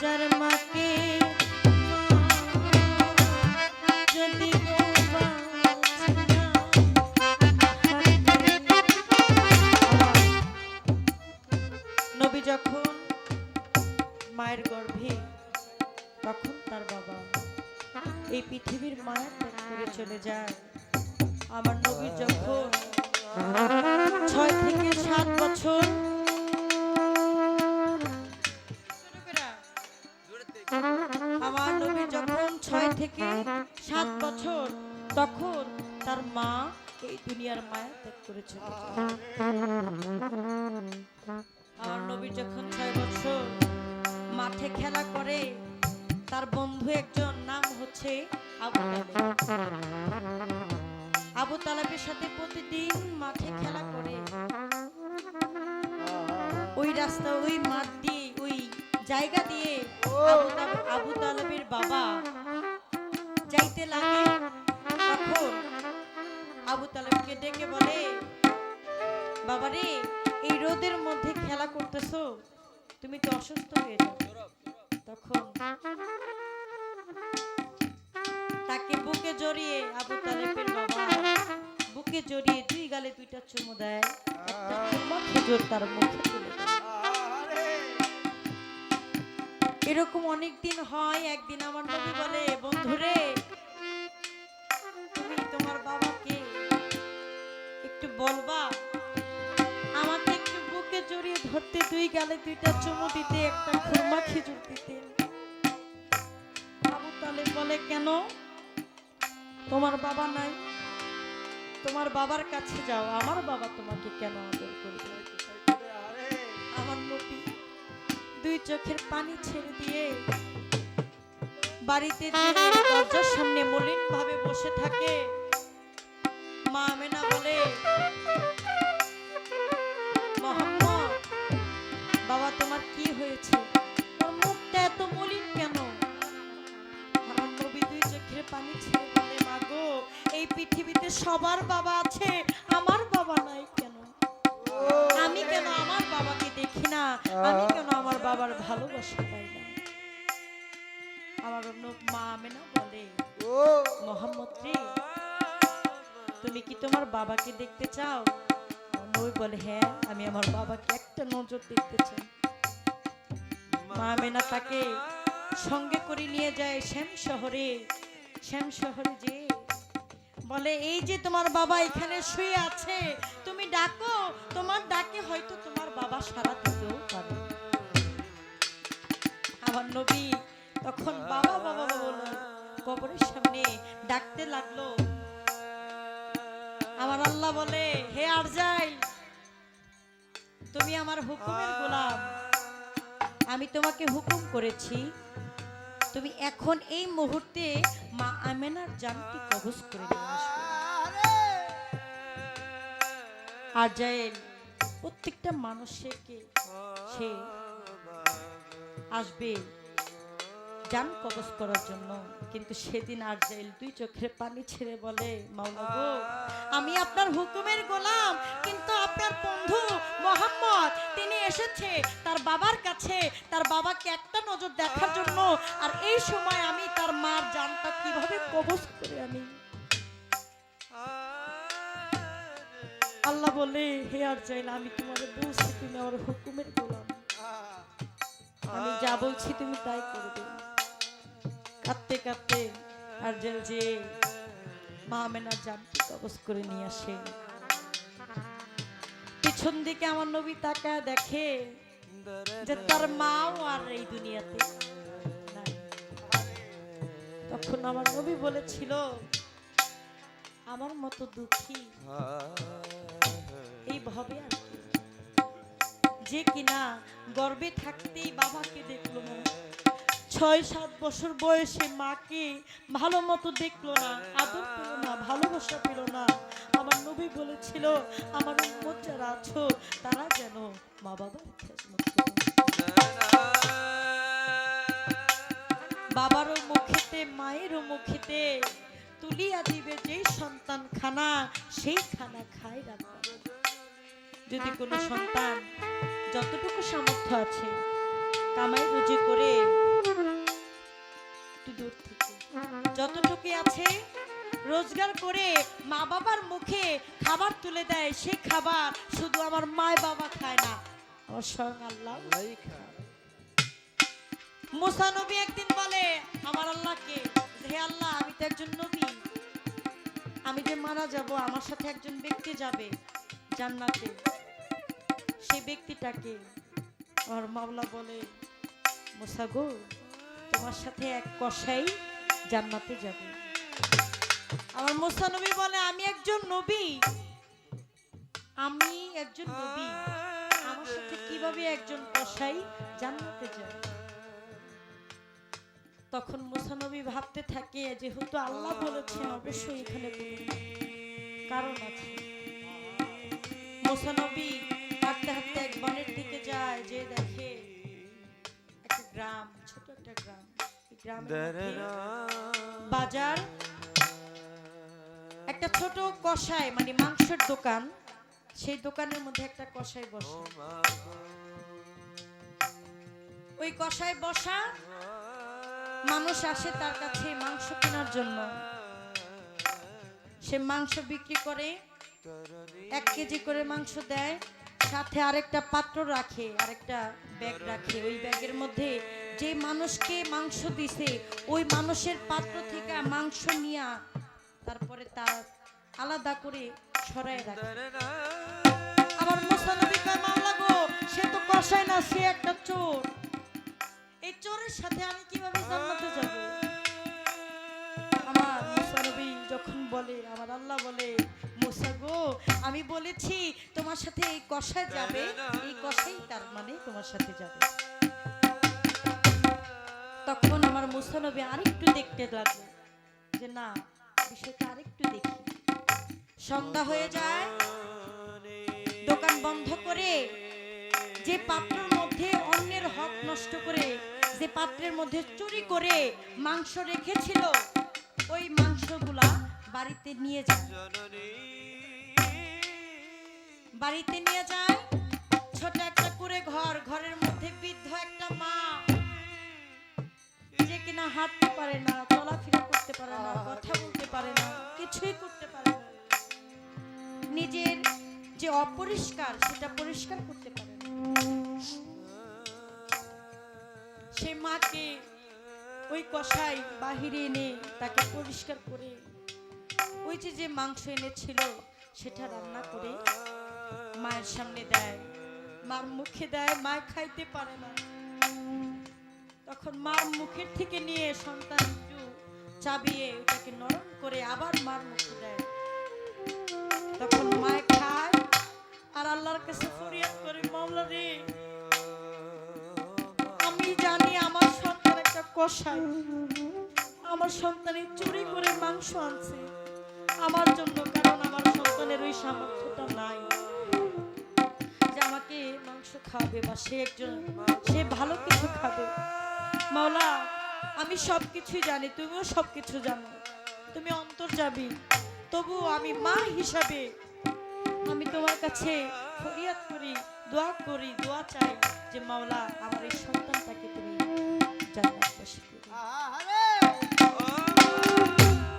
যার মাকে থেকে সাত বছর তখন তার মা এই দুনিয়ার মায়া ত্যাগ করে চলে যায়। আমার নবী যখন ছয় বছর মাঠে খেলা করে, তার বন্ধু একজন, নাম হচ্ছে আবু আবু তালেবের সাথে প্রতিদিন মাঠে খেলা করে। ওই রাস্তা, ওই মাঠ দিয়ে, ওই জায়গা দিয়ে আবু তালেবের বাবা যাইতে লাগে, তখন আবু তালেবকে ডেকে বলে, বাবারে, এই রোদের মধ্যে খেলা করতেছো, তুমি তো অসুস্থ হয়ে যাবে তখন তাকে বুকে জড়িয়ে আবু তালেবের বাবা বুকে জড়িয়ে দুই গালে দুইটা চুমু দেয়, একটা চুম্বক খেজুর তার মুখে তুলে দেয়। এরকম অনেক দিন হয়, একদিন আমার নবী বলে বন্ধুরে তুমি তোমার বাবাকে একটু বলবা? আমাকে একটু বুকে জড়িয়ে ধরতে দুই গালে দুইটা চুমু দিতে, একটা খুরমা খেজুর দিতে। আবু তালেব বলে, কেন? তোমার বাবা নাই। তোমার বাবার কাছে যাও। আমার বাবা তোমাকে কেন আদর করবে? দুই চোখের পানি ছেড়ে দিয়ে বাড়িতে দরজার সামনে মলিন ভাবে বসে থাকে, মা আমেনা বলে বাবা, তোমার কি হয়েছে? মুখটা এত মলিন কেন? দুই পানি ছেড়ে বলে, মা গো, এই পৃথিবীতে সবার বাবা আছে, আমার বাবা নাই। কেন আমার বাবাকে দেখি না? আমি কেন আমার বাবার ভালোবাসা পাই না? আমার মা আমেনা বলে মোহাম্মদ রে তুমি কি তোমার বাবাকে দেখতে চাও? নবী বলে হ্যাঁ আমি আমার বাবাকে একটা নজর দেখতে চাই। মা আমেনা তাকে সঙ্গে করে নিয়ে যায় শ্যাম শহরে। শ্যাম শহরে যে বলে, এই যে তোমার বাবা এখানে শুয়ে আছে, তুমি ডাকো, তোমার ডাকে হয়তো তোমার বাবা সারা দিতেও পারে। আমার নবী তখন বাবা বাবা বলল, কবরের সামনে ডাকতে লাগল। আমার আল্লাহ বলে, হে আরজাইল, তুমি আমার হুকুমের গোলাম। আমি তোমাকে হুকুম করেছি তুমি এখন এই মুহূর্তে মা আমেনার জানটি কবজ করে নিয়ে আসবে। আরজাইল প্রত্যেকটা মানুষকে সে আসবে। জান কবজ করার জন্য। কিন্তু সেদিন আর জাইল দুই চোখের পানি ছেড়ে বলে মাওলা গো, আমি আপনার হুকুমের গোলাম, কিন্তু আপনার বন্ধু মোহাম্মদ, তিনি এসেছে তার বাবার কাছে, তার বাবাকে একটা নজর দেখার জন্য, আর এই সময় আমি তার মার জানটা কীভাবে কবজ করে আনি? আল্লাহ বলে, হে আর জাইল আমি তোমার বলছি, তুমি আমার হুকুমের গোলাম। আমি যা বলছি তুমি তাই করবে কাঁদতে কাঁদতে আর যে মা মেনার জানটি কবজ করে নিয়ে আসে। পিছন দিকে আমার নবী তাকায় দেখে যে তার মাও আর এই দুনিয়াতে তখন আমার নবী বলেছিল, আমার মতো দুঃখী এই ভবে আর যে কিনা গর্বে থাকতেই বাবাকে দেখল না ছয় সাত বছর বয়সে মাকে ভালো মতো দেখল না, আদর পেল না, ভালোবাসা পেল না। আমার নবী বলেছিল, আমার উম্মত যারা আছো, তারা যেন মা বাবার বাবারও মুখেতে, মায়েরও মুখেতে তুলিয়া দিবে যেই সন্তান খানা সেই খানা খায় রাখা যদি কোনো সন্তান যতটুকু সামর্থ্য আছে কামাই রুজি করে একটু দূর থেকে। যতটুকু আছে রোজগার করে মা বাবার মুখে খাবার তুলে দেয় সে খাবার শুধু আমার মায় বাবা খায় না আমার স্বয়ং আল্লাহ। মুসানবী একদিন বলে আমার আল্লাহকে হে আল্লাহ আমি তো একজন নবী। আমি যে মারা যাব আমার সাথে একজন ব্যক্তি যাবে জান্নাতে। সেই ব্যক্তিটাকে আমার মাওলা বলে মুসা গো তোমার সাথে এক কষাই জান্নাতে যাবে। আমার মুসা নবী বলে, আমি একজন নবী। আমি একজন নবী। আমার সাথে কীভাবে একজন কষাই জান্নাতে যায় তখন মুসানবী ভাবতে থাকে, যেহেতু আল্লাহ বলেছেন, অবশ্যই এখানে কারণ আছে। মুসানবী হাঁটতে হাঁটতে এক বনের দিকে যায়, যে দেখে গ্রাম ছোট একটা গ্রাম। বাজার একটা ছোট কষাই মানে মাংসের দোকান। সেই দোকানের মধ্যে একটা কষাই বসে। ওই কষাই বসা মানুষ আসে তার কাছে মাংস কেনার জন্য। সে মাংস বিক্রি করে এক কেজি করে মাংস দেয়। সাথে আরেকটা পাত্র রাখে, আরেকটা ব্যাগ রাখে। ওই ব্যাগের মধ্যে যে মানুষকে মাংস দিছে, ওই মানুষের পাত্র থেকে মাংস নিয়ে তারপরে তার আলাদা করে সরায় রাখে। আবার মুসানবী কয় মাওলা গো, সে তো কষায় না, সে একটা চোর। এই চোরের সাথে আমি কীভাবে জান্নাতে যাব? আমার মুসা যখন বলে, আমার আল্লাহ বলে গো। আমি বলেছি তোমার সাথে এই কষায় যাবে। এই কষাই তার মানে তোমার সাথে যাবে। তখন আমার মুসানবী আরেকটু দেখতে লাগল যে না বিষয়টা আরেকটু দেখি। সন্ধ্যা হয়ে যায় দোকান বন্ধ করে যে পাত্রের মধ্যে অন্যের হক নষ্ট করে যে পাত্রের মধ্যে চুরি করে মাংস রেখেছিল ওই মাংসগুলা বাড়িতে নিয়ে যায় বাড়িতে নিয়ে যায় ছোট একটা করে ঘর, ঘরের মধ্যে বৃদ্ধ একটা মা। যে কিনা হাঁটতে পারে না, চলাফেরা করতে পারে না, কথা বলতে পারে না, কিছুই করতে পারে না। নিজের যে অপরিষ্কার, সেটা পরিষ্কার করতে পারে না। সে মাকে ওই কষাই বাহিরে এনে তাকে পরিষ্কার করে, ওই যে যে মাংস এনেছিল, সেটা রান্না করে মায়ের সামনে দেয়। মার মুখে দেয়, মা খাইতে পারে না। তখন মার মুখের থেকে নিয়ে সন্তান একটু চাবিয়ে ওটাকে নরম করে আবার মার মুখে দেয়। তখন মায় খায় আর আল্লাহর কাছে ফরিয়াদ করে মামলা রে, আমি জানি আমার সন্তান একটা কষাই আমার সন্তানের চুরি করে মাংস আনছে। আমার জন্য কারণ আমার সন্তানের ওই সামর্থ্যটা মাংস খাবে বা সে একজন, সে ভালো কিছু খাবে। মাওলা, আমি সব কিছুই জানি, তুমিও সব কিছু জানো। তুমি অন্তর যাবি তবু আমি মা হিসাবে আমি তোমার কাছে ফরিয়াদ করি, দোয়া করি, দোয়া চাই যে মাওলা, আমার এই সন্তানটাকে তুমি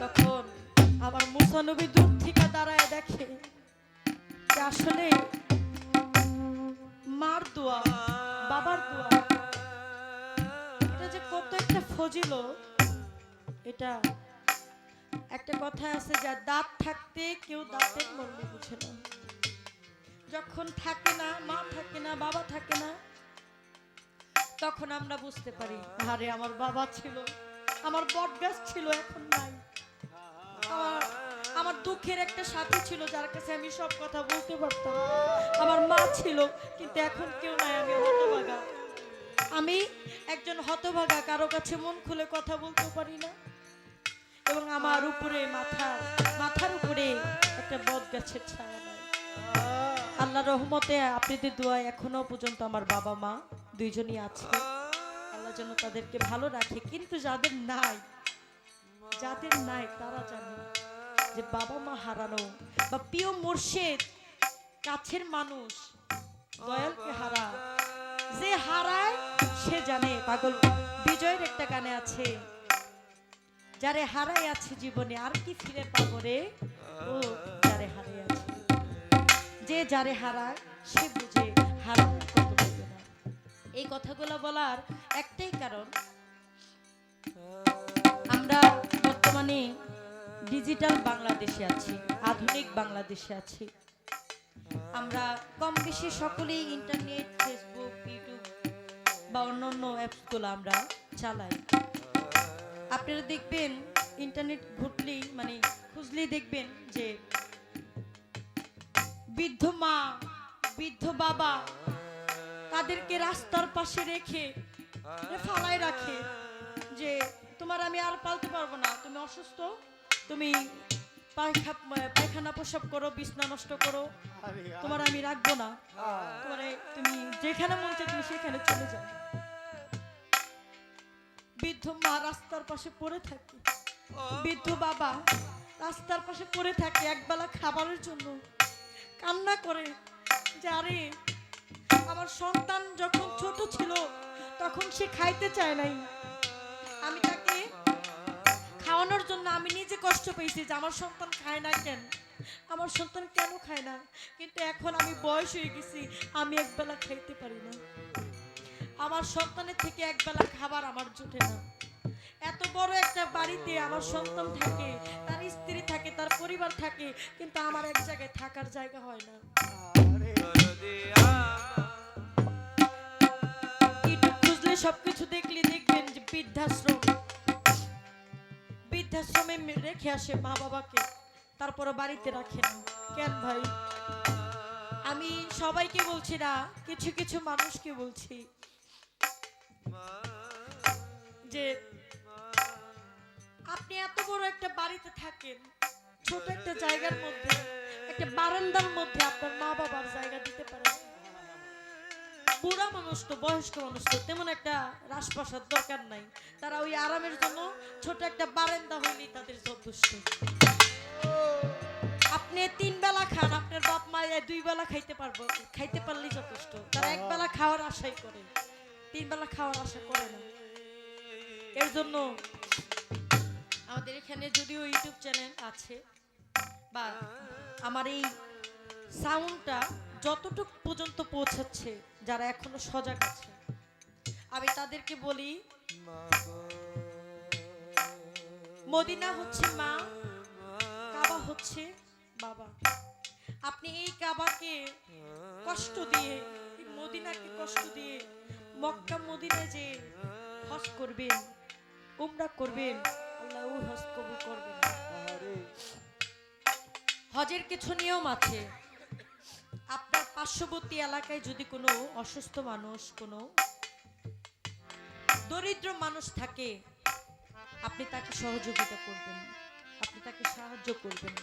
তখন আমার মুসানবী দূর থেকে দাঁড়ায় দেখে আসলে বাবার দোয়া এটা যে কত একটা ফজিল এটা একটা কথা আছে যা দাঁত থাকতে কেউ দাঁতের মূল্য বুঝে না। যখন থাকে না, মা থাকে না, বাবা থাকে না, তখন আমরা বুঝতে পারি, আরে আমার বাবা ছিল, আমার বট গাছ ছিল, এখন নাই। আমার আমার দুঃখের একটা সাথী ছিল যার কাছে আমি সব কথা বলতে পারতাম। আমার মা ছিল, কিন্তু এখন কেউ নাই, আমি হতভাগা। আমি একজন হতভাগা, কারও কাছে মন খুলে কথা বলতে পারি না। এবং আমার উপরে মাথা, মাথার উপরে একটা বট গাছের ছায়া নাই। আল্লাহ রহমতে আপনাদের দোয়া এখনও পর্যন্ত আমার বাবা মা দুইজনই আছে। আল্লাহ যেন তাদেরকে ভালো রাখে, কিন্তু যাদের নাই যাদের নাই, তারা জানে যে বাবা মা হারানো বা প্রিয় মুর্শেদ, কাছের মানুষ দয়ালকে হারা। যে হারায়, সে জানে, পাগল। বিজয়ের একটা গানে আছে, যারে হারাই আছে জীবনে, আর কি ফিরে পাবো রে? ও, যারে হারাই আছে। যে যারে হারায়, সে বুঝে হারানোর কত বেদনা এই কথাগুলো বলার একটাই কারণ, আমরা বর্তমানে ডিজিটাল বাংলাদেশে আছি, আধুনিক বাংলাদেশে আছি। আমরা কম বেশি সকলেই ইন্টারনেট ফেসবুক ইউটিউব বা অন্য অন্যান্য অ্যাপসগুলো আমরা চালাই। আপনারা দেখবেন ইন্টারনেট ঘুরলেই মানে খুঁজলেই দেখবেন যে বৃদ্ধ মা, বৃদ্ধ বাবা তাদেরকে রাস্তার পাশে রেখে ফালায় রাখে যে, তোমার আমি আর পালতে পারব না, তুমি অসুস্থ? তুমি পায়খা- পায়খানা প্রসব করো বিছনা নষ্ট করো। তোমার আমি রাখব না। তোমার তুমি যেখানে মন চায় তুমি সেখানে চলে যাও। বৃদ্ধ মা রাস্তার পাশে পড়ে থাকে। বৃদ্ধ বাবা রাস্তার পাশে পড়ে থাকে একবেলা খাবারের জন্য। কান্না করে যে আরে আমার সন্তান যখন ছোট ছিল তখন সে খাইতে চায় নাই। খাওয়ানোর জন্য আমি নিজে কষ্ট পেয়েছি যে আমার সন্তান খায় না কেন? আমার সন্তান কেন খায় না? কিন্তু এখন আমি বয়স হয়ে গেছি, আমি একবেলা খাইতে পারি না। আমার সন্তানের থেকে একবেলা খাবার আমার জুটে না। এত বড় একটা বাড়িতে আমার সন্তান থাকে, তার স্ত্রী থাকে, তার পরিবার থাকে, কিন্তু আমার এক জায়গায় থাকার জায়গা হয় না। সবকিছু দেখলে দেখবেন যে বৃদ্ধাশ্রম। বৃদ্ধাশ্রমে রেখে আসে মা বাবাকে। তারপরে বাড়িতে রাখে না। কেন ভাই? আমি সবাইকে বলছি না, কিছু কিছু মানুষকে বলছি। যে আপনি এত বড় একটা বাড়িতে থাকেন, ছোট একটা জায়গার মধ্যে, একটা বারান্দার মধ্যে আপনার মা বাবার জায়গা দিতে পারেন। বুড়া মানুষ তো বয়স্ক মানুষ তো তেমন একটা রাজপ্রাসাদ দরকার নাই। তারা ওই আরামের জন্য ছোট একটা বারান্দা হইলেই তাদের যথেষ্ট। আপনি তিন বেলা খান, আপনার বাপ মা দুই বেলা খাইতে পারব, খাইতে পারলেই যথেষ্ট। তারা এক বেলা খাওয়ার আশাই করে, তিন বেলা খাওয়ার আশা করে না। এর জন্য আমাদের এখানে যদিও ইউটিউব চ্যানেল আছে, বা আমার এই সাউন্ডটা যতটুক পর্যন্ত পৌঁছাচ্ছে, যারা এখনও সজাগ আছে। আমি তাদেরকে বলি, মদিনা হচ্ছে মা, কাবা হচ্ছে বাবা। আপনি এই কাবাকে কষ্ট দিয়ে মদিনাকে কষ্ট দিয়ে মক্কা মদিনায় যে হজ করবেন, উমরা করবেন, আল্লাহ হজ কবুল করবেন। হজের কিছু নিয়ম আছে। আপনার পার্শ্ববর্তী এলাকায় যদি কোনো অসুস্থ মানুষ, কোনো দরিদ্র মানুষ থাকে, আপনি তাকে সহযোগিতা করবেন, আপনি তাকে সাহায্য করবেন।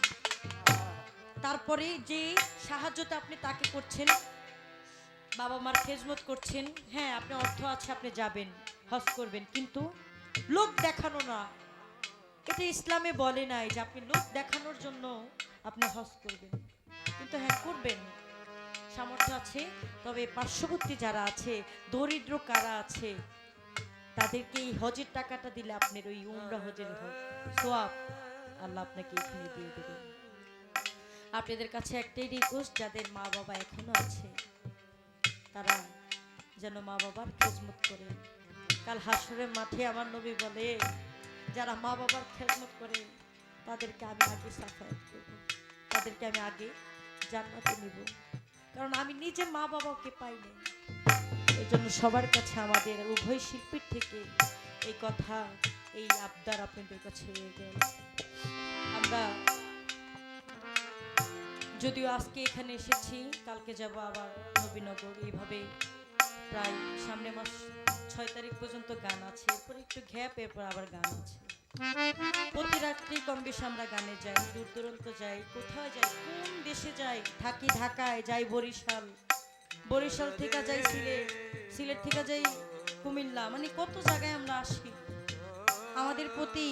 তারপরে যে সাহায্যটা আপনি তাকে করছেন বাবা মার খেজমত করছেন হ্যাঁ আপনি অর্থ আছে, আপনি যাবেন, হজ করবেন, কিন্তু লোক দেখানো না। এটা ইসলামে বলে নাই যে আপনি লোক দেখানোর জন্য আপনি হজ করবেন। কিন্তু হ্যাঁ করবেন। সামর্থ্য আছে, তবে পার্শ্ববর্তী যারা আছে, দরিদ্র কারা আছে, তাদেরকে এই হজের টাকাটা দিলে আপনার ওই উমরা হজের সোয়াব আল্লাহ আপনাকে এখানে দিয়ে দেবেন আপনাদের কাছে একটাই রিকোয়েস্ট যাদের মা বাবা এখনও আছে, তারা যেন মা বাবার খেজমত করেন কাল হাসরের মাঠে আমার নবী বলে, যারা মা বাবার খেজমত করে, তাদেরকে আমি আগে সাফায়াত করব, তাদেরকে আমি আগে জান্নাতে নিব। কারণ আমি নিজে মা বাবাকে পাইনি। এই জন্য সবার কাছে আমাদের উভয় শিল্পীর থেকে এই কথা, এই আবদার আপনাদের কাছে রয়ে গেল। আমরা যদিও আজকে এখানে এসেছি, কালকে যাব আবার নবীনগর। এইভাবে প্রায় সামনে মাস ছয় তারিখ পর্যন্ত গান আছে। এরপর একটু গ্যাপ এরপর আবার গান আছে। প্রতি রাত্রি কম বেশি আমরা গানে যাই, দূর দূরান্ত যাই, কোথায় যাই, কোন দেশে যাই, থাকি ঢাকায়, যাই বরিশাল। বরিশাল থেকে যাই সিলেট সিলেট থেকে যাই কুমিল্লা মানে কত জায়গায় আমরা আসি। আমাদের প্রতি